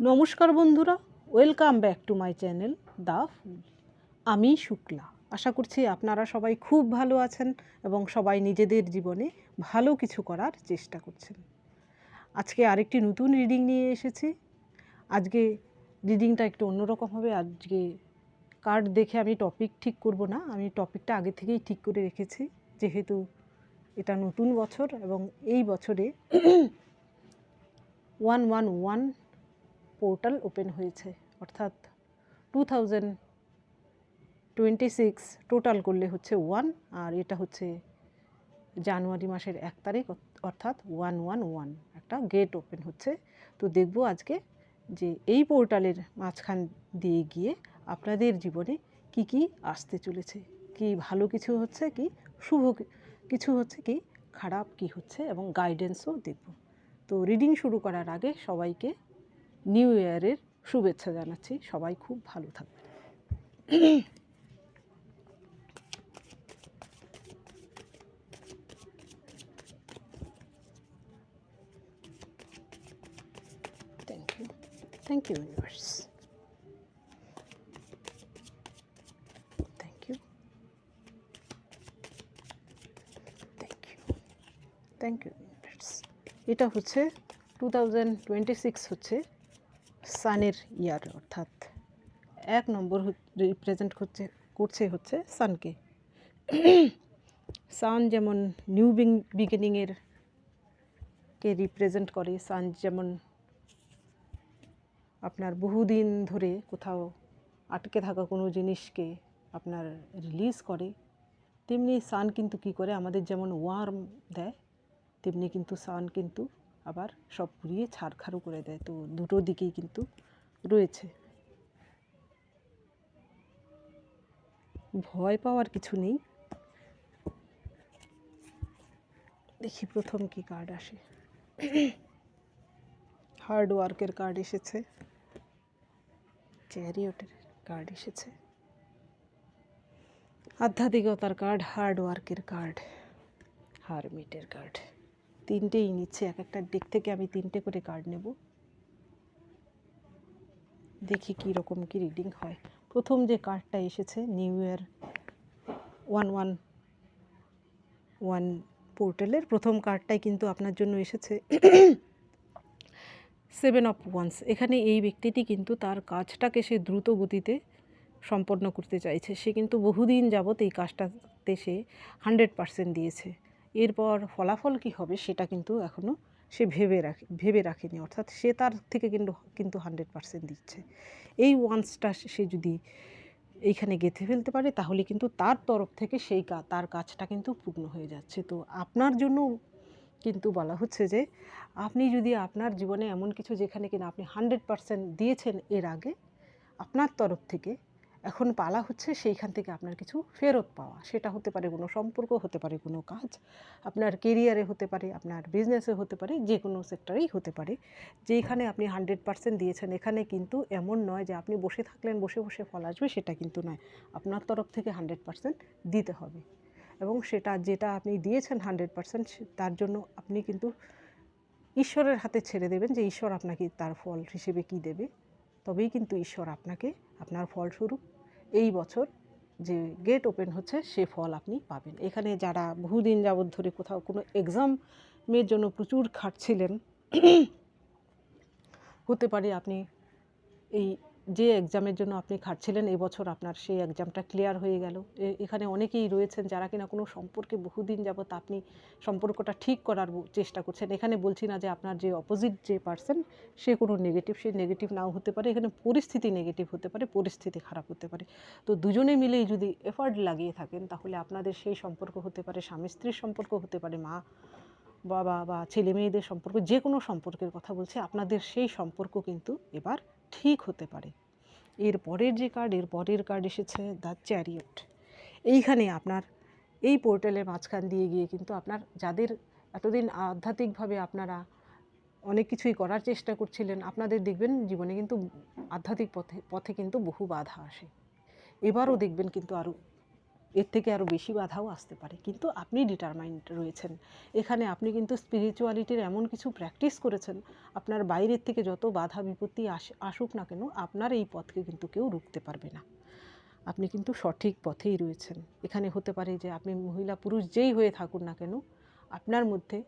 নমস্কার বন্ধুরা welcome back to my channel the fool আমি শুক্লা। আশা করছি আপনারা সবাই খুব ভালো আছেন এবং সবাই নিজেদের জীবনে ভালো কিছু করার চেষ্টা করছেন। আজকে আরেকটি নতুন রিডিং নিয়ে এসেছি। আজকে রিডিংটা একটু অন্যরকম হবে। আজকে কার্ড দেখে আমি টপিক ঠিক করব না। আমি টপিকটা আগে থেকেই ঠিক করে রেখেছি, যেহেতু এটা নতুন বছর এবং এই বছরে one one one portal open হয়েছে। অর্থাৎ two thousand twenty six total করলে হচ্ছে ওয়ান আর এটা হচ্ছে জানুয়ারি মাসের এক তারিখ অর্থ- অর্থাৎ ওয়ান ওয়ান ওয়ান একটা গেট ওপেন হচ্ছে। তো দেখব আজকে যে এই পোর্টালের মাঝখান দিয়ে গিয়ে আপনাদের জীবনে কি কি আসতে চলেছে, কি ভালো কিছু হচ্ছে, কি শুভ কিছু হচ্ছে, কি খারাপ, কি হচ্ছে, এবং গাইডেন্সও দেখব। তো রিডিং শুরু করার আগে সবাইকে নিউ ইয়ারের শুভেচ্ছা জানাচ্ছি। সবাই খুব ভালো থাকবে thank you thank you universe thank you thank you thank you universe এটা হচ্ছে টু থাউজেন্ড টোয়েন্টি সিক্স হচ্ছে সানের ইয়ার, অর্থাৎ এক নম্বর রিপ্রেজেন্ট করছে করছে হচ্ছে সানকে। সান যেমন নিউ বিগিনিংয়ের কে রিপ্রেজেন্ট করে, সান যেমন আপনার বহুদিন ধরে কোথাও আটকে থাকা কোনো জিনিসকে আপনার রিলিজ করে, তেমনি সান কিন্তু কি করে, আমাদের যেমন ওয়ার্ম দেয়, তেমনি কিন্তু সান কিন্তু আবার সব পুড়িয়ে ছাড়খাড়ু করে দেয়। তো দুটো দিকেই কিন্তু রয়েছে। ভয় পাওয়ার কিছু নেই। দেখি প্রথম কি কার্ড আসে। হার্ড ওয়ার্কের কার্ড এসেছে। চ্যারিয়টের কার্ড এসেছে। আধ্যাত্মিকতার কার্ড হার্ড ওয়ার্কের কার্ড হারমিটের কার্ড তিনটেই নিচ্ছে, এক একটা দিক থেকে আমি তিনটে করে কার্ড নেব। দেখি কী রকম কি রিডিং হয়। প্রথম যে কার্ডটা এসেছে new year one one one পোর্টালের প্রথম কার্ডটাই কিন্তু আপনার জন্য এসেছে। সেভেন অফ ওয়ান্স এখানে এই ব্যক্তিটি কিন্তু তার কাজটাকে সে দ্রুত গতিতে সম্পন্ন করতে চাইছে। সে কিন্তু বহুদিন যাবৎ এই কাজটাতে সে হান্ড্রেড পার্সেন্ট দিয়েছে। এরপর ফলাফল কী হবে সেটা কিন্তু এখনও সে ভেবে রাখে, ভেবে রাখেনি। অর্থাৎ সে তার থেকে কিন্তু কিন্তু হান্ড্রেড পার্সেন্ট দিচ্ছে। এই ওয়ান্সটা সে যদি এইখানে গেঁথে ফেলতে পারে, তাহলে কিন্তু তার তরফ থেকে সেই তার কাজটা কিন্তু পূর্ণ হয়ে যাচ্ছে। তো আপনার জন্য কিন্তু বলা হচ্ছে যে, আপনি যদি আপনার জীবনে এমন কিছু যেখানে কিনা আপনি হান্ড্রেড পার্সেন্ট দিয়েছেন এর আগে, আপনার তরফ থেকে এখন পালা হচ্ছে, সেইখান থেকে আপনার কিছু ফেরত পাওয়া। সেটা হতে পারে কোনো সম্পর্ক, হতে পারে কোনো কাজ, আপনার কেরিয়ারে হতে পারে, আপনার বিজনেসে হতে পারে যে কোনো সেক্টরেই হতে পারে। যেখানে আপনি হান্ড্রেড পার্সেন্ট দিয়েছেন, এখানে কিন্তু এমন নয় যে আপনি বসে থাকলেন, বসে বসে ফল আসবে, সেটা কিন্তু নয়। আপনার তরফ থেকে হান্ড্রেড পার্সেন্ট দিতে হবে। এবং সেটা যেটা আপনি দিয়েছেন হান্ড্রেড পার্সেন্ট তার জন্য আপনি কিন্তু ঈশ্বরের হাতে ছেড়ে দেবেন যে ঈশ্বর আপনাকে তার ফল হিসেবে কি দেবে। তবেই কিন্তু ঈশ্বর আপনাকে আপনার ফলস্বরূপ এই বছর যে গেট ওপেন হচ্ছে, সে ফল আপনি পাবেন। এখানে যারা বহুদিন যাবৎ ধরে কোথাও কোনো এক্সামের জন্য প্রচুর খাটছিলেন, হতে পারে আপনি এই যে এক্সামের জন্য আপনি খাটছিলেন এবছর আপনার সেই এক্সামটা ক্লিয়ার হয়ে গেল। এখানে অনেকেই রয়েছেন যারা কিনা কোনো সম্পর্কে বহুদিন যাবৎ আপনি সম্পর্কটা ঠিক করার চেষ্টা করছেন। এখানে বলছি না যে আপনার যে অপোজিট যে পার্সন সে কোনো নেগেটিভ সে নেগেটিভ নাও হতে পারে। এখানে পরিস্থিতি নেগেটিভ হতে পারে, পরিস্থিতি খারাপ হতে পারে। তো দুজনে মিলেই যদি এফার্ট লাগিয়ে থাকেন, তাহলে আপনাদের সেই সম্পর্ক হতে পারে, স্বামী স্ত্রীর সম্পর্ক হতে পারে, মা, বাবা বা ছেলে মেয়েদের সম্পর্ক, যে কোনো সম্পর্কের কথা বলছি, আপনাদের সেই সম্পর্ক কিন্তু এবার ঠিক হতে পারে। এর পরের যে কার্ড এর পরের কার্ড এসেছে দ্য চ্যারিয়ট এইখানে আপনার এই পোর্টালের মাঝখান দিয়ে গিয়ে কিন্তু আপনার যাদের এতদিন আধ্যাত্মিকভাবে আপনারা অনেক কিছুই করার চেষ্টা করছিলেন, আপনাদের দেখবেন জীবনে কিন্তু আধ্যাত্মিক পথে পথে কিন্তু বহু বাধা আসে। এবারও দেখবেন কিন্তু আরও এর থেকে আরও বেশি বাধাও আসতে পারে। কিন্তু আপনি ডিটারমাইন্ড রয়েছেন। এখানে আপনি কিন্তু স্পিরিচুয়ালিটির এমন কিছু প্র্যাকটিস করেছেন, আপনার বাইরের থেকে যত বাধা বিপত্তি আস, আসুক না কেন, আপনার এই পথকে কিন্তু কেউ রুখতে পারবে না। আপনি কিন্তু সঠিক পথেই রয়েছেন। এখানে হতে পারে যে আপনি মহিলা, পুরুষ যেই হয়ে থাকুন না কেন, আপনার মধ্যে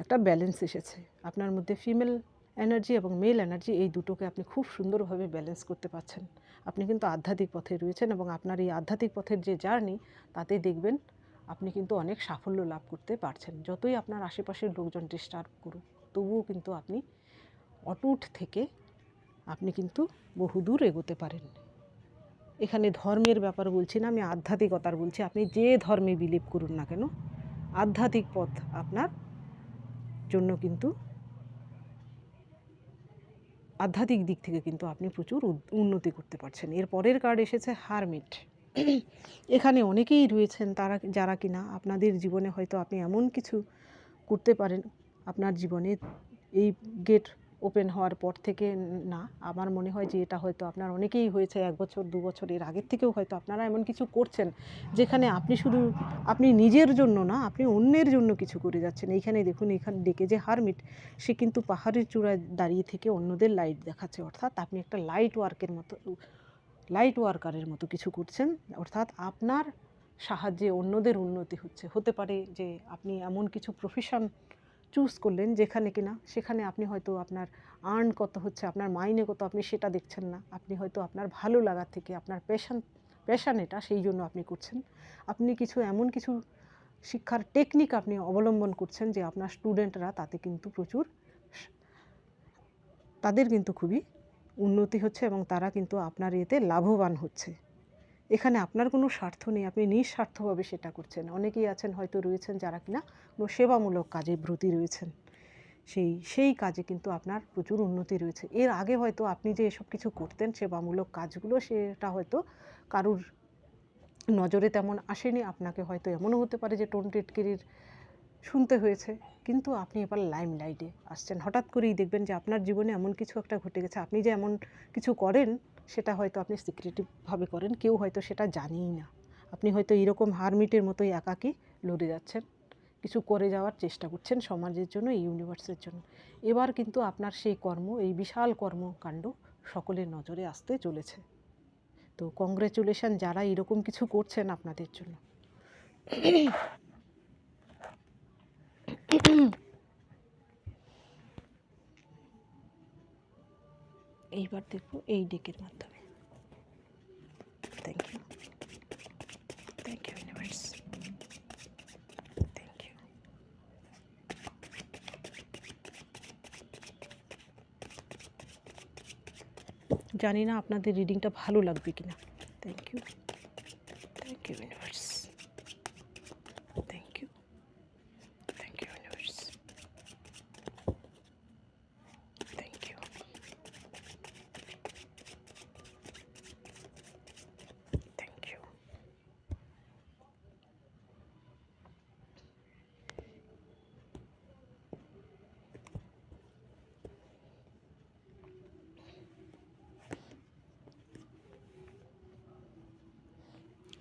একটা ব্যালেন্স এসেছে। আপনার মধ্যে ফিমেল এনার্জি এবং মেল এনার্জি এই দুটোকে আপনি খুব সুন্দরভাবে ব্যালেন্স করতে পারছেন। আপনি কিন্তু আধ্যাত্মিক পথে রয়েছেন এবং আপনার এই আধ্যাত্মিক পথের যে জার্নি তাতে দেখবেন আপনি কিন্তু অনেক সাফল্য লাভ করতে পারছেন। যতই আপনার আশেপাশের লোকজন ডিস্টার্ব করুক, তবুও কিন্তু আপনি অটুট থেকে আপনি কিন্তু বহুদূর এগোতে পারেন। এখানে ধর্মের ব্যাপার বলছি না, আমি আধ্যাত্মিকতার বলছি। আপনি যে ধর্মে বিলিভ করুন না কেন, আধ্যাত্মিক পথ আপনার জন্য কিন্তু আধ্যাত্মিক দিক থেকে কিন্তু আপনি প্রচুর উন্নতি করতে পারছেন। এর পরের কার্ড এসেছে হারমিট। এখানে অনেকেই রয়েছেন তারা যারা কিনা আপনাদের জীবনে হয়তো আপনি এমন কিছু করতে পারেন, আপনার জীবনে এই গেট ওপেন হওয়ার পর থেকে না। আমার মনে হয় যে এটা হয়তো আপনার অনেকেই হয়েছে, এক বছর, দু বছর, এর আগের থেকেও হয়তো আপনারা এমন কিছু করছেন, যেখানে আপনি শুধু, আপনি নিজের জন্য না, আপনি অন্যের জন্য কিছু করে যাচ্ছেন। এইখানে দেখুন এখানে ডেকে যে হারমিট, সে কিন্তু পাহাড়ের চূড়ায় দাঁড়িয়ে থেকে অন্যদের লাইট দেখাচ্ছে। অর্থাৎ আপনি একটা লাইট ওয়ার্কের মতো লাইট ওয়ার্কারের মতো কিছু করছেন। অর্থাৎ আপনার সাহায্যে অন্যদের উন্নতি হচ্ছে। হতে পারে যে আপনি এমন কিছু প্রফেশন চুজ করলেন যেখানে কিনা, সেখানে আপনি হয়তো আপনার আর্ন কত হচ্ছে, আপনার মাইনে কত, আপনি সেটা দেখছেন না। আপনি হয়তো আপনার ভালো লাগার থেকে, আপনার প্যাশন প্যাশন এটা, সেই জন্য আপনি করছেন। আপনি কিছু এমন কিছু শিক্ষার টেকনিক আপনি অবলম্বন করছেন যে আপনার স্টুডেন্টরা তাতে কিন্তু প্রচুর তাদের কিন্তু খুবই উন্নতি হচ্ছে এবং তারা কিন্তু আপনার এতে লাভবান হচ্ছে। এখানে আপনার কোনো স্বার্থ নেই, আপনি নিঃস্বার্থভাবে সেটা করছেন। অনেকেই আছেন হয়তো রয়েছেন যারা কিনা কোনো সেবামূলক কাজে ব্রতী রয়েছেন। সেই সেই কাজে কিন্তু আপনার প্রচুর উন্নতি রয়েছে। এর আগে হয়তো আপনি যে এসব কিছু করতেন, সেবামূলক কাজগুলো, সেটা হয়তো কারুর নজরে তেমন আসেনি। আপনাকে হয়তো এমনও হতে পারে যে টোন টেটকেরির শুনতে হয়েছে। কিন্তু আপনি এবার লাইম লাইটে আসছেন। হঠাৎ করেই দেখবেন যে আপনার জীবনে এমন কিছু একটা ঘটে গেছে। আপনি যে এমন কিছু করেন সেটা হয়তো আপনি সিক্রেটিভভাবে করেন, কেউ হয়তো সেটা জানেই না। আপনি হয়তো এরকম হারমিটের মতোই একাকী লড়ে যাচ্ছেন, কিছু করে যাওয়ার চেষ্টা করছেন সমাজের জন্য, এই ইউনিভার্সের জন্য। এবার কিন্তু আপনার সেই কর্ম, এই বিশাল কর্মকাণ্ড সকলের নজরে আসতে চলেছে। তো কংগ্রেচুলেশন যারা এরকম কিছু করছেন আপনাদের জন্য। এইবার দেখব এই ডেকের মাধ্যমে। Thank you thank you universe thank you জানি না আপনাদের রিডিংটা ভালো লাগবে কিনা thank you thank you universe thank you thank you universe thank you thank you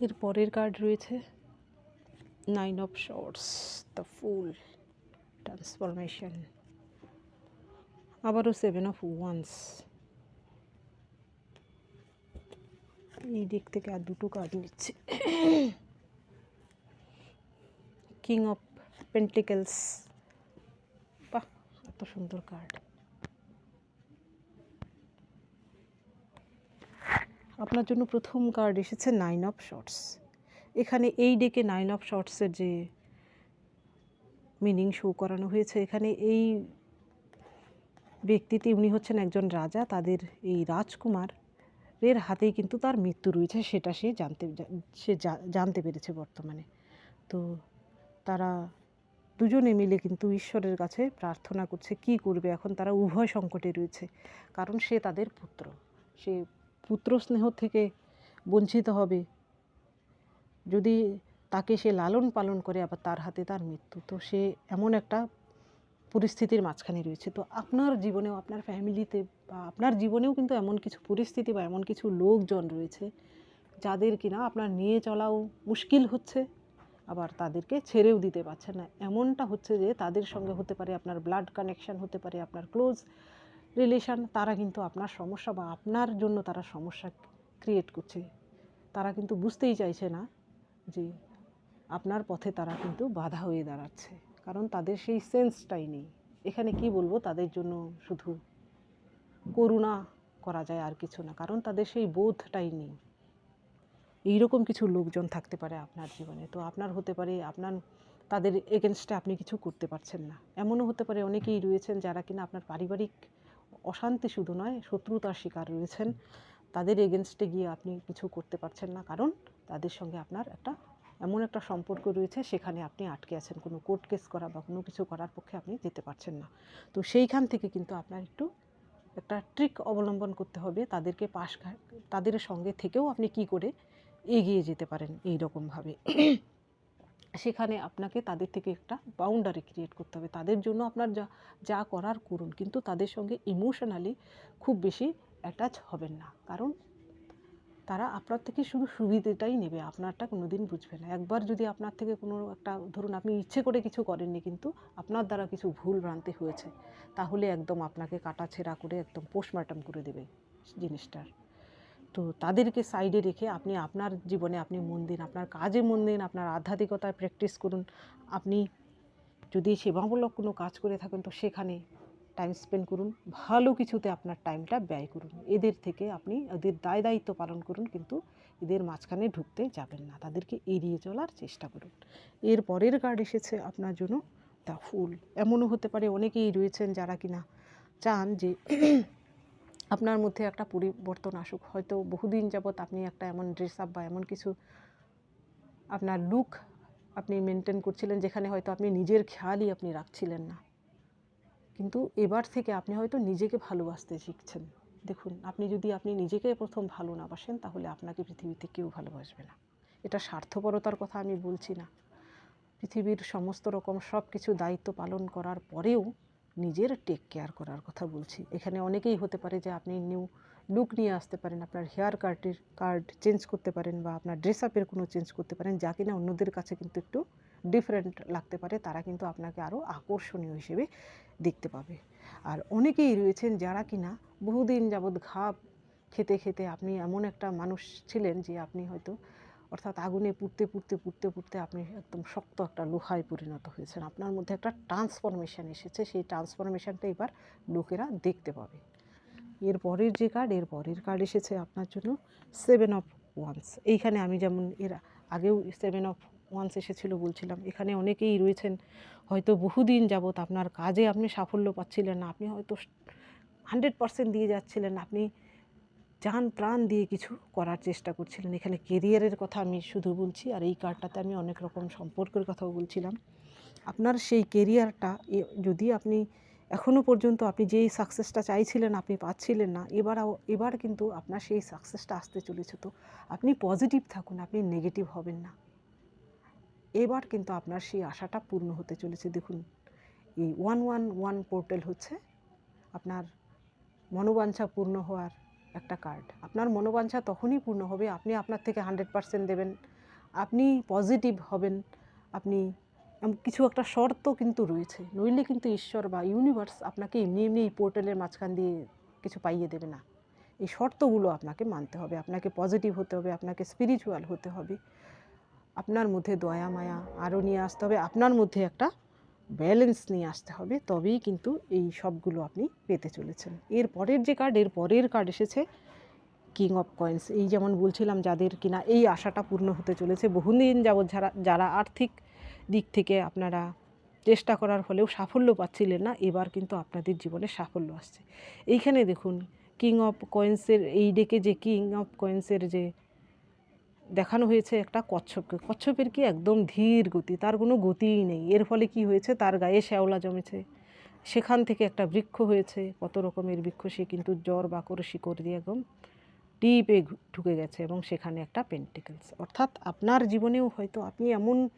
এর পরের কার্ড রয়েছে। Nine of swords the fool transformation আবারও সেভেন অফ ওয়ান্স এই দিক থেকে আর দুটো কার্ড নিচ্ছে। কিং অফ পেন্টিকেলস বাহ, এত সুন্দর কার্ড আপনার জন্য প্রথম কার্ড এসেছে নাইন অফ শর্টস এখানে এই ডেকে নাইন অফ শর্টসের যে মিনিং শো করানো হয়েছে, এখানে এই ব্যক্তিটি উনি হচ্ছেন একজন রাজা, তাদের এই রাজকুমার এর হাতেই কিন্তু তার মৃত্যু রয়েছে, সেটা সে জানতে সে জানতে পেরেছে বর্তমানে। তো তারা দুজনে মিলে কিন্তু ঈশ্বরের কাছে প্রার্থনা করছে, কি করবে? এখন তারা উভয় সংকটে রয়েছে, কারণ সে তাদের পুত্র, সে পুত্র স্নেহ থেকে বঞ্চিত হবে। যদি তাকে সে লালন পালন করে, আবার তার হাতে তার মৃত্যু, তো সে এমন একটা পরিস্থিতির মাঝখানে রয়েছে। তো আপনার জীবনেও, আপনার ফ্যামিলিতে বা আপনার জীবনেও কিন্তু এমন কিছু পরিস্থিতি বা এমন কিছু লোকজন রয়েছে, যাদের কিনা আপনার নিয়ে চলাও মুশকিল হচ্ছে, আবার তাদেরকে ছেড়েও দিতে পারছেন না। এমনটা হচ্ছে যে তাদের সঙ্গে হতে পারে আপনার ব্লাড কানেকশান হতে পারে আপনার ক্লোজ রিলেশন তারা কিন্তু আপনার সমস্যা বা আপনার জন্য তারা সমস্যা ক্রিয়েট করছে। তারা কিন্তু বুঝতেই চাইছে না যে আপনার পথে তারা কিন্তু বাধা হয়ে দাঁড়াচ্ছে। কারণ তাদের সেই সেন্সটাই নেই। এখানে কি বলব? তাদের জন্য শুধু করুণা করা যায় আর কিছু না। কারণ তাদের সেই বোধটাই নেই। এইরকম কিছু লোকজন থাকতে পারে আপনার জীবনে। তো আপনার হতে পারে, আপনার, তাদের এগেনস্টে আপনি কিছু করতে পারছেন না। এমনও হতে পারে অনেকেই রয়েছেন যারা কিনা আপনার পারিবারিক অশান্তি শুধু নয়, শত্রুতার শিকার রয়েছেন। তাদের এগেনস্টে গিয়ে আপনি কিছু করতে পারছেন না, কারণ তাদের সঙ্গে আপনার একটা, এমন একটা সম্পর্ক রয়েছে সেখানে আপনি আটকে আছেন। কোনো কোর্ট কেস করা বা কোনো কিছু করার পক্ষে আপনি যেতে পারছেন না। তো সেইখান থেকে কিন্তু আপনার একটু, একটা ট্রিক অবলম্বন করতে হবে তাদেরকে পাশ তাদের সঙ্গে থেকেও আপনি কি করে এগিয়ে যেতে পারেন এই রকমভাবে সেখানে আপনাকে তাদের থেকে একটা বাউন্ডারি ক্রিয়েট করতে হবে। তাদের জন্য আপনার যা যা করার করুন, কিন্তু তাদের সঙ্গে ইমোশনালি খুব বেশি অ্যাটাচ হবেন না। কারণ তারা আপনার থেকে শুধু সুবিধেটাই নেবে, আপনারটা কোনো দিন বুঝবে না। একবার যদি আপনার থেকে কোনো একটা, ধরুন আপনি ইচ্ছে করে কিছু করেননি কিন্তু আপনার দ্বারা কিছু ভুল ভ্রান্তি হয়েছে, তাহলে একদম আপনাকে কাটাছেঁড়া করে একদম পোস্টমার্টম করে দেবে জিনিসটার। তো তাদেরকে সাইডে রেখে আপনি আপনার জীবনে আপনি মন দিন, আপনার কাজে মন দিন, আপনার আধ্যাত্মিকতায় প্র্যাকটিস করুন। আপনি যদি সেবামূলক কোনো কাজ করে থাকেন, তো সেখানে টাইম স্পেন্ড করুন, ভালো কিছুতে আপনার টাইমটা ব্যয় করুন। এদের থেকে আপনি, এদের দায় দায়িত্ব পালন করুন, কিন্তু এদের মাঝখানে ঢুকতে যাবেন না। তাদেরকে এড়িয়ে চলার চেষ্টা করুন। এর পরের কার্ড এসেছে আপনার জন্য দ্য ফুল এমনও হতে পারে, অনেকেই রয়েছেন যারা কিনা চান যে আপনার মধ্যে একটা পরিবর্তন আসুক। হয়তো বহুদিন যাবৎ আপনি একটা এমন ড্রেস আপ বা এমন কিছু আপনার লুক আপনি মেনটেন করছিলেন যেখানে হয়তো আপনি নিজের খেয়ালই আপনি রাখছিলেন না। কিন্তু এবার থেকে আপনি হয়তো নিজেকে ভালোবাসতে শিখছেন। দেখুন, আপনি যদি আপনি নিজেকে প্রথম ভালো না বাসেন, তাহলে আপনাকে পৃথিবীতে কেউ ভালোবাসবে না। এটা স্বার্থপরতার কথা আমি বলছি না। পৃথিবীর সমস্ত রকম সব কিছু দায়িত্ব পালন করার পরেও নিজের টেক কেয়ার করার কথা বলছি। এখানে অনেকেই হতে পারে যে আপনি নিউ লুক নিয়ে আসতে পারেন, আপনার হেয়ার কার্ডের কার্ড চেঞ্জ করতে পারেন বা আপনার ড্রেস আপের কোনো চেঞ্জ করতে পারেন, যা কিনা অন্যদের কাছে কিন্তু একটু ডিফারেন্ট লাগতে পারে, তারা কিন্তু আপনাকে আরও আকর্ষণীয় হিসেবে দেখতে পাবে। আর অনেকেই রয়েছেন যারা কিনা বহুদিন যাবৎ ঘাপ খেতে খেতে আপনি এমন একটা মানুষ ছিলেন যে আপনি হয়তো অর্থাৎ আগুনে পুড়তে পুড়তে পুড়তে পুড়তে আপনি একদম শক্ত একটা লোহায় পরিণত হয়েছেন। আপনার মধ্যে একটা ট্রান্সফরমেশন এসেছে। সেই ট্রান্সফরমেশনটা এবার লোকেরা দেখতে পাবে। এর পরের যে কার্ড এর পরের কার্ড এসেছে আপনার জন্য সেভেন অফ ওয়ান্স এইখানে আমি যেমন এর আগেও সেভেন অফ ওয়ান্স এসেছিল বলছিলাম। এখানে অনেকেই রয়েছেন। হয়তো বহুদিন যাবৎ আপনার কাজে আপনি সাফল্য পাচ্ছিলেন না। আপনি হয়তো হান্ড্রেড পার্সেন্ট দিয়ে যাচ্ছিলেন। আপনি জান প্রাণ দিয়ে কিছু করার চেষ্টা করছিলেন। এখানে কেরিয়ারের কথা আমি শুধু বলছি, আর এই কার্ডটাতে আমি অনেক রকম সম্পর্কের কথাও বলছিলাম। আপনার সেই কেরিয়ারটা যদি আপনি এখনও পর্যন্ত আপনি যেই সাকসেসটা চাইছিলেন, আপনি পাচ্ছিলেন না, এবার আও- এবার কিন্তু আপনার সেই সাকসেসটা আসতে চলেছে। তো আপনি পজিটিভ থাকুন, আপনি নেগেটিভ হবেন না। এবার কিন্তু আপনার সেই আশাটা পূর্ণ হতে চলেছে। দেখুন, এই ওয়ান ওয়ান ওয়ান পোর্টাল হচ্ছে আপনার মনোবাঞ্ছা পূর্ণ হওয়ার একটা কার্ড আপনার মনোবাঞ্ছা তখনই পূর্ণ হবে, আপনি আপনার থেকে হান্ড্রেড পার্সেন্ট দেবেন। আপনি পজিটিভ হবেন, আপনি কিছু একটা শর্ত কিন্তু রয়েছে। নইলে কিন্তু ঈশ্বর বা ইউনিভার্স আপনাকে এমনি এমনি এই পোর্টালের মাঝখান দিয়ে কিছু পাইয়ে দেবে না। এই শর্তগুলো আপনাকে মানতে হবে, আপনাকে পজিটিভ হতে হবে, আপনাকে স্পিরিচুয়াল হতে হবে। আপনার মধ্যে দয়া, মায়া আরও নিয়ে আসতে হবে, আপনার মধ্যে একটা ব্যালেন্স নিয়ে আসতে হবে, তবেই কিন্তু এই সবগুলো আপনি পেতে চলেছেন। এর পরের যে কার্ড এর পরের কার্ড এসেছে কিং অফ কয়েন্স এই যেমন বলছিলাম, যাদের কিনা এই আশাটা পূর্ণ হতে চলেছে, বহুদিন যাবৎ যারা যারা আর্থিক দিক থেকে আপনারা চেষ্টা করার ফলেও সাফল্য পাচ্ছিলেন না, এবার কিন্তু আপনাদের জীবনে সাফল্য আসছে। এইখানে দেখুন কিং অফ কয়েন্সের এই ডেকে যে কিং অফ কয়েন্সের যে দেখানো হয়েছে একটা কচ্ছপকে। কচ্ছপের কি একদম ধীর গতি, তার কোনো গতিই নেই। এর ফলে কি হয়েছে? তার গায়ে শ্যাওলা জমেছে। সেখান থেকে একটা বৃক্ষ হয়েছে, কত রকমের বৃক্ষ, সে কিন্তু জ্বর বাকর শিকড় দিয়ে একদম ঘু- ঢুকে গেছে এবং সেখানে একটা পেন্টিকেলস অর্থাৎ আপনার জীবনেও হয়তো আপনি এমন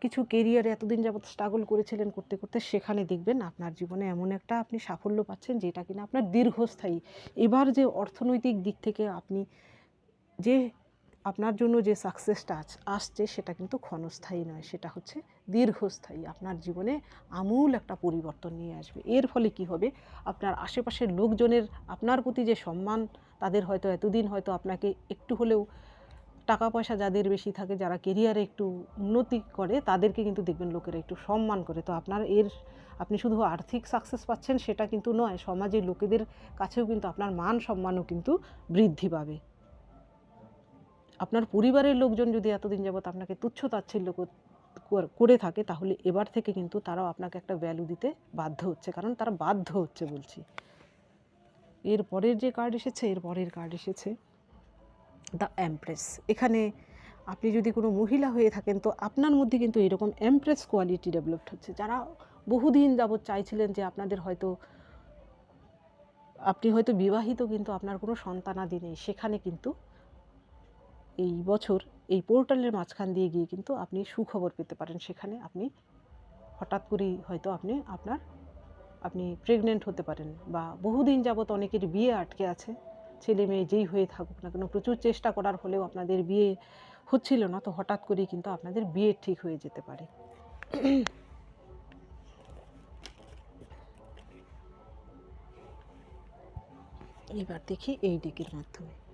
কিছু কেরিয়ারে এতদিন যাবৎ স্ট্রাগল করেছিলেন করতে করতে সেখানে দেখবেন আপনার জীবনে এমন একটা আপনি সাফল্য পাচ্ছেন যেটা কিনা আপনার দীর্ঘস্থায়ী। এবার যে অর্থনৈতিক দিক থেকে আপনি যে আপনার জন্য যে সাকসেসটা আসছে সেটা কিন্তু ক্ষণস্থায়ী নয়, সেটা হচ্ছে দীর্ঘস্থায়ী। আপনার জীবনে আমূল একটা পরিবর্তন নিয়ে আসবে। এর ফলে কি হবে? আপনার আশেপাশের লোকজনের, আপনার প্রতি যে সম্মান, তাদের হয়তো এতদিন হয়তো আপনাকে একটু হলেও টাকা পয়সা যাদের বেশি থাকে, যারা কেরিয়ারে একটু উন্নতি করে, তাদেরকে কিন্তু দেখবেন লোকেরা একটু সম্মান করে। তো আপনার এর, আপনি শুধু আর্থিক সাকসেস পাচ্ছেন সেটা কিন্তু নয়, সমাজের লোকেদের কাছেও কিন্তু আপনার মান সম্মানও কিন্তু বৃদ্ধি পাবে। আপনার পরিবারের লোকজন যদি এতদিন যাবৎ আপনাকে তুচ্ছ তাচ্ছিল্য কর- থাকে, তাহলে এবার থেকে কিন্তু তারাও আপনাকে একটা ভ্যালু দিতে বাধ্য হচ্ছে। কারণ তারা বাধ্য হচ্ছে বলছি। এর পরের যে কার্ড এসেছে, এর পরের কার্ড এসেছে দ্য এমপ্রেস এখানে আপনি যদি কোনো মহিলা হয়ে থাকেন, তো আপনার মধ্যে কিন্তু এরকম এমপ্রেস কোয়ালিটি ডেভেলপড হচ্ছে। যারা বহুদিন যাবৎ চাইছিলেন যে আপনাদের হয়তো, আপনি হয়তো বিবাহিত, কিন্তু আপনার কোনো সন্তানাদি নেই। সেখানে কিন্তু এই বছর এই পোর্টালের মাঝখান দিয়ে গিয়ে কিন্তু আপনি সুখবর পেতে পারেন। সেখানে আপনি হঠাৎ করেই হয়তো আপনি আপনার, আপনি প্রেগনেন্ট হতে পারেন বা বহুদিন যাবৎ অনেকের বিয়ে আটকে আছে। ছেলে মেয়ে যেই হয়ে থাকুক না কেন প্রচুর চেষ্টা করার হলেও আপনাদের বিয়ে হচ্ছিল না, তো হঠাৎ করেই কিন্তু আপনাদের বিয়ে ঠিক হয়ে যেতে পারে। এবার দেখি এই দিকের মাধ্যমে।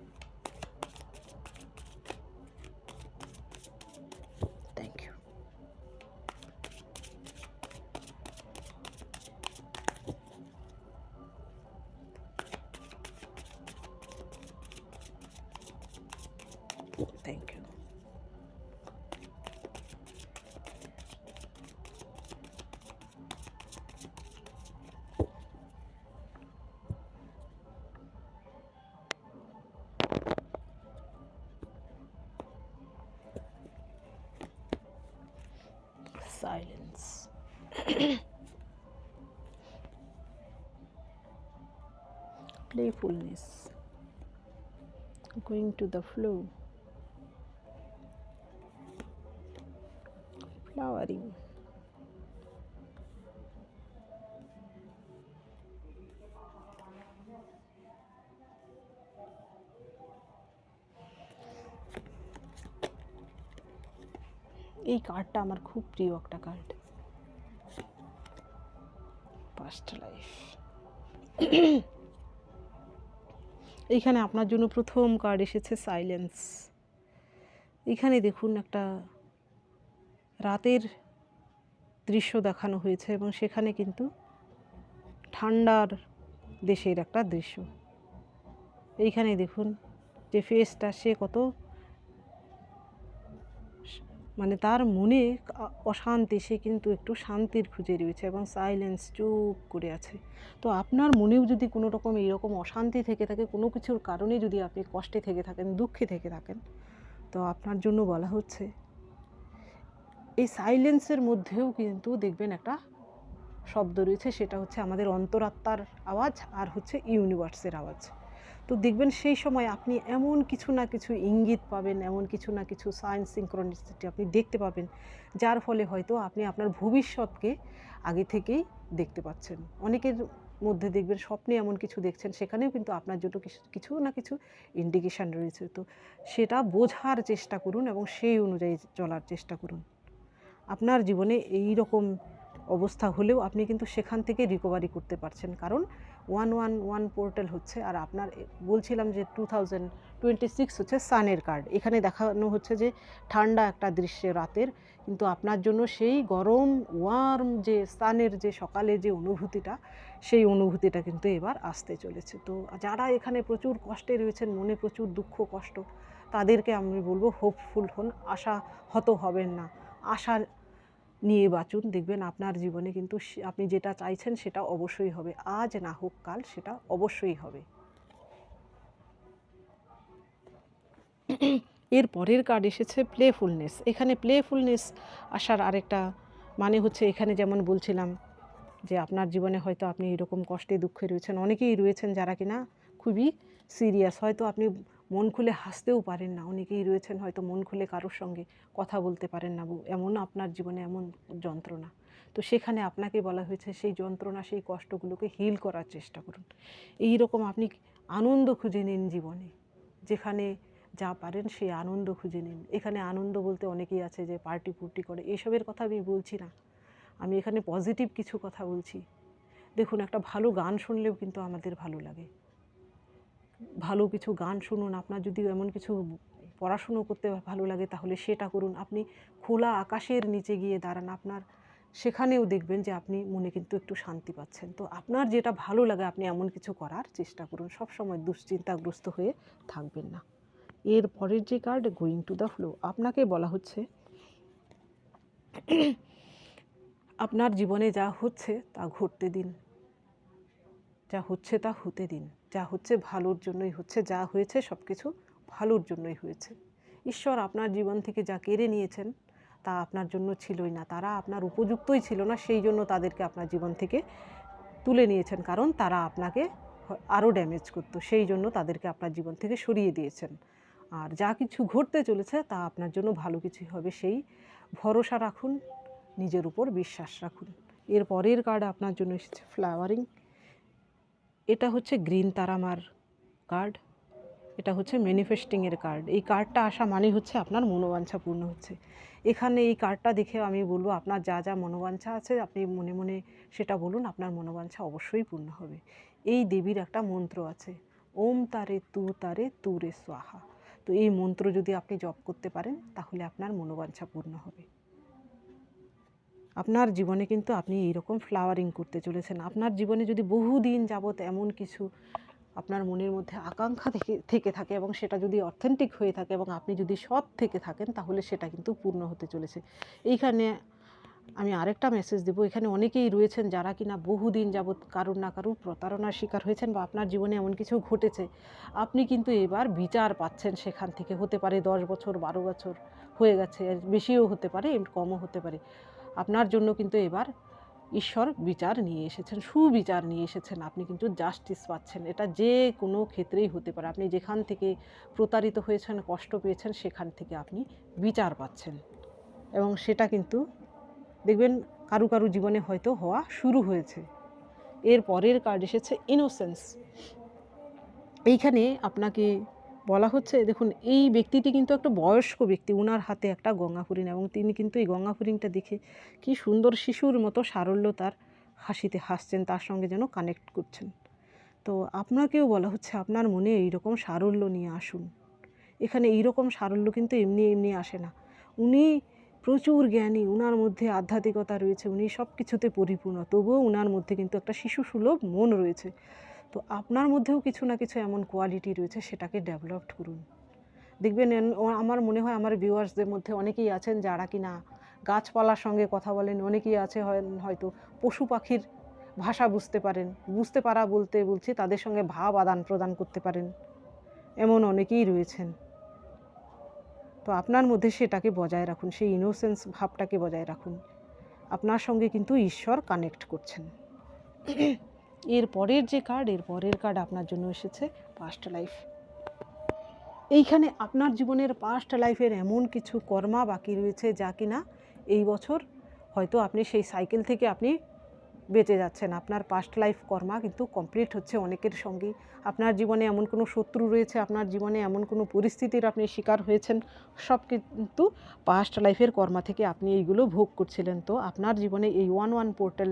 Playfulness. Going to the flow. Flowering. এই কার্ডটা আমার খুব প্রিয় একটা কার্ড পাস্ট লাইফ এইখানে আপনার জন্য প্রথম কার্ড এসেছে সাইলেন্স এখানে দেখুন একটা রাতের দৃশ্য দেখানো হয়েছে এবং সেখানে কিন্তু ঠান্ডার দেশের একটা দৃশ্য। এইখানে দেখুন যে ফেসটা সে কত মানে তার মনে অশান্তি, সে কিন্তু একটু শান্তির খুঁজে রয়েছে এবং সাইলেন্স চুপ করে আছে। তো আপনার মনেও যদি কোনো রকম এইরকম অশান্তি থেকে থাকে, কোনো কিছুর কারণে যদি আপনি কষ্টে থেকে থাকেন, দুঃখে থেকে থাকেন, তো আপনার জন্য বলা হচ্ছে, এই সাইলেন্সের মধ্যেও কিন্তু দেখবেন একটা শব্দ রয়েছে, সেটা হচ্ছে আমাদের অন্তরাত্মার আওয়াজ আর হচ্ছে ইউনিভার্সের আওয়াজ। তো দেখবেন সেই সময় আপনি এমন কিছু না কিছু ইঙ্গিত পাবেন, এমন কিছু না কিছু সায়েন্স সিঙ্ক্রোনিসিটি আপনি দেখতে পাবেন, যার ফলে হয়তো আপনি আপনার ভবিষ্যৎকে আগে থেকেই দেখতে পাচ্ছেন। অনেকের মধ্যে দেখবেন স্বপ্নে এমন কিছু দেখছেন, সেখানেও কিন্তু আপনার জন্য কিছু কিছু না কিছু ইন্ডিকেশান রয়েছে। তো সেটা বোঝার চেষ্টা করুন এবং সেই অনুযায়ী চলার চেষ্টা করুন। আপনার জীবনে এই রকম অবস্থা হলেও আপনি কিন্তু সেখান থেকে রিকভারি করতে পারছেন। কারণ ওয়ান ওয়ান ওয়ান পোর্টাল হচ্ছে, আর আপনার বলছিলাম যে টু থাউজেন্ড টোয়েন্টি সিক্স হচ্ছে সানের কার্ড এখানে দেখানো হচ্ছে যে ঠান্ডা একটা দৃশ্যে রাতের, কিন্তু আপনার জন্য সেই গরম ওয়ার্ম যে সানের যে সকালে যে অনুভূতিটা, সেই অনুভূতিটা কিন্তু এবার আসতে চলেছে। তো যারা এখানে প্রচুর কষ্টে রয়েছেন, মনে প্রচুর দুঃখ, কষ্ট, তাদেরকে আমি বলব হোপফুল হন আশা হত হবেন না। আশা নিয়ে বাঁচুন দেখবেন আপনার জীবনে কিন্তু আপনি যেটা চাইছেন সেটা অবশ্যই হবে। আজ না হোক কাল সেটা অবশ্যই হবে। এর পরের কার্ড এসেছে প্লেফুলনেস এখানে প্লেফুলনেস আসার আরেকটা মানে হচ্ছে এখানে যেমন বলছিলাম যে আপনার জীবনে হয়তো আপনি এরকম কষ্টে দুঃখে রয়েছেন। অনেকেই রয়েছেন যারা কিনা খুবই সিরিয়াস হয়তো আপনি মন খুলে হাসতেও পারেন না। অনেকেই রয়েছেন হয়তো মন খুলে কারোর সঙ্গে কথা বলতে পারেন না। এমন আপনার জীবনে এমন যন্ত্রণা। তো সেখানে আপনাকে বলা হয়েছে সেই যন্ত্রণা, সেই কষ্টগুলোকে হিল করার চেষ্টা করুন। এই রকম আপনি আনন্দ খুঁজে নিন জীবনে। যেখানে যা পারেন সেই আনন্দ খুঁজে নিন। এখানে আনন্দ বলতে অনেকেই আছে যে পার্টি ফুর্টি করে। এসবের কথা আমি বলছি না। আমি এখানে পজিটিভ কিছু কথা বলছি। দেখুন, একটা ভালো গান শুনলেও কিন্তু আমাদের ভালো লাগে। ভালো কিছু গান শুনুন, আপনার যদি এমন কিছু পড়াশুনো করতে ভালো লাগে তাহলে সেটা করুন। আপনি খোলা আকাশের নিচে গিয়ে দাঁড়ান, আপনার সেখানেও দেখবেন যে আপনি মনে কিন্তু একটু শান্তি পাচ্ছেন। তো আপনার যেটা ভালো লাগে আপনি এমন কিছু করার চেষ্টা করুন সব সময় দুশ্চিন্তাগ্রস্ত হয়ে থাকবেন না। এর পরের যে card going to the flow আপনাকে বলা হচ্ছে, আপনার জীবনে যা হচ্ছে তা ঘটতে দিন। যা হচ্ছে তা হতে দিন। যা হচ্ছে ভালোর জন্যই হচ্ছে, যা হয়েছে সব কিছু ভালোর জন্যই হয়েছে। ঈশ্বর আপনার জীবন থেকে যা কেড়ে নিয়েছেন, তা আপনার জন্য ছিলই না। তারা আপনার উপযুক্তই ছিল না, সেই জন্য তাদেরকে আপনার জীবন থেকে তুলে নিয়েছেন। কারণ তারা আপনাকে আরও ড্যামেজ করতো, সেই জন্য তাদেরকে আপনার জীবন থেকে সরিয়ে দিয়েছেন। আর যা কিছু ঘটতে চলেছে, তা আপনার জন্য ভালো কিছুই হবে। সেই ভরসা রাখুন, নিজের উপর বিশ্বাস রাখুন। এর পরের কার্ড আপনার জন্য এসেছে ফ্লাওয়ারিং এটা হচ্ছে গ্রিন তারামার কার্ড। এটা হচ্ছে ম্যানিফেস্টিংয়ের কার্ড। এই কার্ডটা আসা মানে হচ্ছে আপনার মনোবাঞ্ছা পূর্ণ হচ্ছে। এখানে এই কার্ডটা দেখে আমি বলব, আপনার যা যা মনোবাঞ্ছা আছে, আপনি মনে মনে সেটা বলুন, আপনার মনোবাঞ্ছা অবশ্যই পূর্ণ হবে। এই দেবীর একটা মন্ত্র আছে, ওম তারে তু তারে তু রে সোয়াহা তো এই মন্ত্র যদি আপনি জপ করতে পারেন, তাহলে আপনার মনোবাঞ্ছা পূর্ণ হবে। আপনার জীবনে কিন্তু আপনি এইরকম ফ্লাওয়ারিং করতে চলেছেন। আপনার জীবনে যদি বহুদিন যাবৎ এমন কিছু আপনার মনের মধ্যে আকাঙ্ক্ষা থেকে থেকে থাকে এবং সেটা যদি অথেন্টিক হয়ে থাকে এবং আপনি যদি সৎ থেকে থাকেন, তাহলে সেটা কিন্তু পূর্ণ হতে চলেছে। এইখানে আমি আরেকটা মেসেজ দেবো। এখানে অনেকেই রয়েছেন যারা কিনা বহুদিন যাবৎ কারুর না কারুর প্রতারণার শিকার হয়েছেন বা আপনার জীবনে এমন কিছু ঘটেছে, আপনি কিন্তু এবার বিচার পাচ্ছেন সেখান থেকে। হতে পারে দশ বছর, বারো বছর হয়ে গেছে, বেশিও হতে পারে, কমও হতে পারে। আপনার জন্য কিন্তু এবার ঈশ্বর বিচার নিয়ে এসেছেন, সুবিচার নিয়ে এসেছেন। আপনি কিন্তু জাস্টিস পাচ্ছেন। এটা যে কোনো ক্ষেত্রেই হতে পারে। আপনি যেখান থেকে প্রতারিত হয়েছেন, কষ্ট পেয়েছেন, সেখান থেকে আপনি বিচার পাচ্ছেন। এবং সেটা কিন্তু দেখবেন কারু কারু জীবনে হয়তো হওয়া শুরু হয়েছে। এর পরের কার্ড এসেছে ইনোসেন্স এইখানে আপনাকে বলা হচ্ছে, দেখুন, এই ব্যক্তিটি কিন্তু একটা বয়স্ক ব্যক্তি ওনার হাতে একটা গঙ্গা হরিণ এবং তিনি কিন্তু এই গঙ্গা হরিণটা দেখে কি সুন্দর শিশুর মতো সারল্য তার হাসিতে হাসছেন, তার সঙ্গে যেন কানেক্ট করছেন। তো আপনাকেও বলা হচ্ছে, আপনার মনে এইরকম সারল্য নিয়ে আসুন। এখানে এইরকম সারল্য কিন্তু এমনি এমনি আসে না। উনি প্রচুর জ্ঞানী, উনার মধ্যে আধ্যাত্মিকতা রয়েছে, উনি সব কিছুতে পরিপূর্ণ, তবুও উনার মধ্যে কিন্তু একটা শিশু সুলভ মন রয়েছে। তো আপনার মধ্যেও কিছু না কিছু এমন কোয়ালিটি রয়েছে সেটাকে ডেভেলপড করুন। দেখবেন আমার মনে হয় আমার ভিউয়ার্সদের মধ্যে অনেকেই আছেন যারা কি না গাছপালার সঙ্গে কথা বলেন, অনেকেই আছে হয়- হয়তো পশু পাখির ভাষা বুঝতে পারেন, বুঝতে পারা বলতে বলছি তাদের সঙ্গে ভাব আদান প্রদান করতে পারেন, এমন অনেকেই রয়েছেন। তো আপনার মধ্যে সেটাকে বজায় রাখুন, সেই ইনোসেন্স ভাবটাকে বজায় রাখুন। আপনার সঙ্গে কিন্তু ঈশ্বর কানেক্ট করছেন। এর পরের যে কার্ড এর পরের কার্ড আপনার জন্য এসেছে পাস্ট লাইফ এইখানে আপনার জীবনের পাস্ট লাইফের এমন কিছু কর্মা বাকি রয়েছে যা কিনা এই বছর হয়তো আপনি সেই সাইকেল থেকে আপনি বেঁচে যাচ্ছেন। আপনার পাস্ট লাইফ কর্মা কিন্তু কমপ্লিট হচ্ছে অনেকের সঙ্গেই আপনার জীবনে এমন কোনো শত্রু রয়েছে, আপনার জীবনে এমন কোনো পরিস্থিতির আপনি শিকার হয়েছেন, সব কিন্তু পাস্ট লাইফের কর্মা থেকে আপনি এইগুলো ভোগ করছিলেন। তো আপনার জীবনে এই ওয়ান ওয়ান পোর্টাল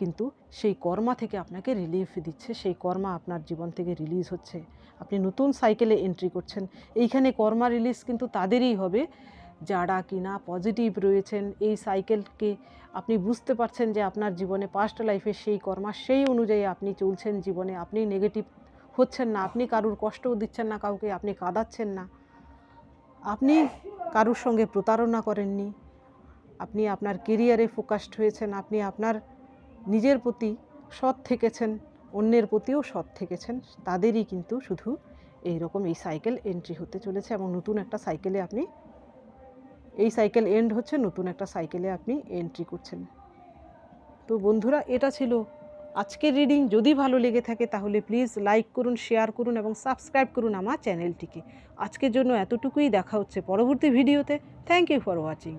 কিন্তু সেই কর্মা থেকে আপনাকে রিলিফ দিচ্ছে, সেই কর্মা আপনার জীবন থেকে রিলিজ হচ্ছে। আপনি নতুন সাইকেলে এন্ট্রি করছেন। এইখানে কর্মা রিলিজ কিন্তু তাদেরই হবে, যারা কিনা পজিটিভ রয়েছেন। এই সাইকেলকে আপনি বুঝতে পারছেন যে আপনার জীবনে পাস্ট লাইফে সেই কর্মা সেই অনুযায়ী আপনি চলছেন জীবনে। আপনি নেগেটিভ হচ্ছেন না, আপনি কারুর কষ্টও দিচ্ছেন না, কাউকে আপনি কাঁদাচ্ছেন না। আপনি কারুর সঙ্গে প্রতারণা করেননি। আপনি আপনার কেরিয়ারে ফোকাসড হয়েছেন। আপনি আপনার নিজের প্রতি সৎ থেকেছেন, অন্যের প্রতিও সৎ থেকেছেন, তাদেরই কিন্তু শুধু এই রকম এই সাইকেল এন্ট্রি হতে চলেছে এবং নতুন একটা সাইকেলে আপনি এই সাইকেল এন্ড হচ্ছে, নতুন একটা সাইকেলে আপনি এন্ট্রি করছেন। তো বন্ধুরা, এটা ছিল আজকের রিডিং যদি ভালো লেগে থাকে তাহলে প্লিজ লাইক করুন শেয়ার করুন এবং সাবস্ক্রাইব করুন আমার চ্যানেলটিকে আজকের জন্য এতটুকুই। দেখা হচ্ছে পরবর্তী ভিডিওতে থ্যাংক ইউ ফর ওয়াচিং